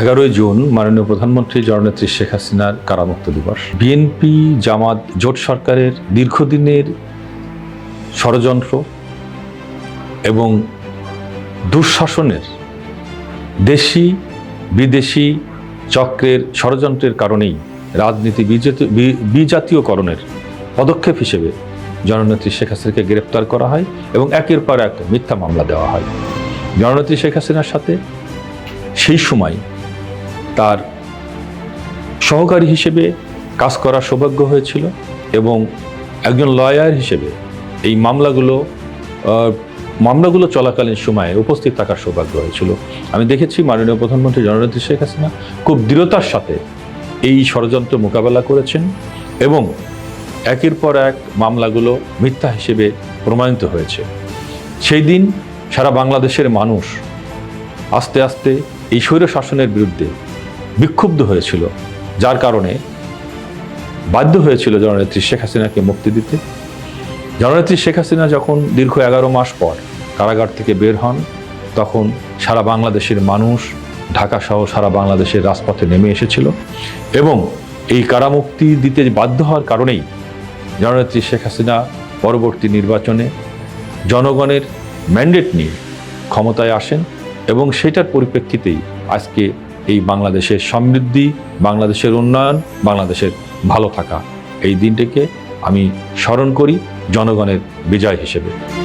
এগারোই জুন মাননীয় প্রধানমন্ত্রী জননেত্রী শেখ হাসিনার কারামুক্ত দিবস। বিএনপি জামাত জোট সরকারের দীর্ঘদিনের ষড়যন্ত্র এবং দুঃশাসনের দেশি বিদেশি চক্রের ষড়যন্ত্রের কারণেই রাজনীতি বিজাতীয়করণের পদক্ষেপ হিসেবে জননেত্রী শেখ হাসিনাকে গ্রেপ্তার করা হয় এবং একের পর এক মিথ্যা মামলা দেওয়া হয়। জননেত্রী শেখ হাসিনার সাথে সেই সময় তার সহকারী হিসেবে কাজ করার সৌভাগ্য হয়েছিল এবং একজন লয়ার হিসেবে এই মামলাগুলো মামলাগুলো চলাকালীন সময়ে উপস্থিত থাকার সৌভাগ্য হয়েছিল। আমি দেখেছি মাননীয় প্রধানমন্ত্রী জননেত্রী শেখ হাসিনা খুব দৃঢ়তার সাথে এই ষড়যন্ত্র মোকাবেলা করেছেন এবং একের পর এক মামলাগুলো মিথ্যা হিসেবে প্রমাণিত হয়েছে। সেই দিন সারা বাংলাদেশের মানুষ আস্তে আস্তে এই স্বৈর শাসনের বিরুদ্ধে বিক্ষুব্ধ হয়েছিল, যার কারণে বাধ্য হয়েছিল জননেত্রী শেখ হাসিনাকে মুক্তি দিতে। জননেত্রী শেখ হাসিনা যখন দীর্ঘ এগারো মাস পর কারাগার থেকে বের হন, তখন সারা বাংলাদেশের মানুষ ঢাকা সহ সারা বাংলাদেশের রাজপথে নেমে এসেছিল এবং এই কারামুক্তি দিতে বাধ্য হওয়ার কারণেই জননেত্রী শেখ হাসিনা পরবর্তী নির্বাচনে জনগণের ম্যান্ডেট নিয়ে ক্ষমতায় আসেন এবং সেটার পরিপ্রেক্ষিতেই আজকে এই বাংলাদেশের সমৃদ্ধি, বাংলাদেশের উন্নয়ন, বাংলাদেশের ভালো থাকা। এই দিনটিকে আমি স্মরণ করি জনগণের বিজয় হিসেবে।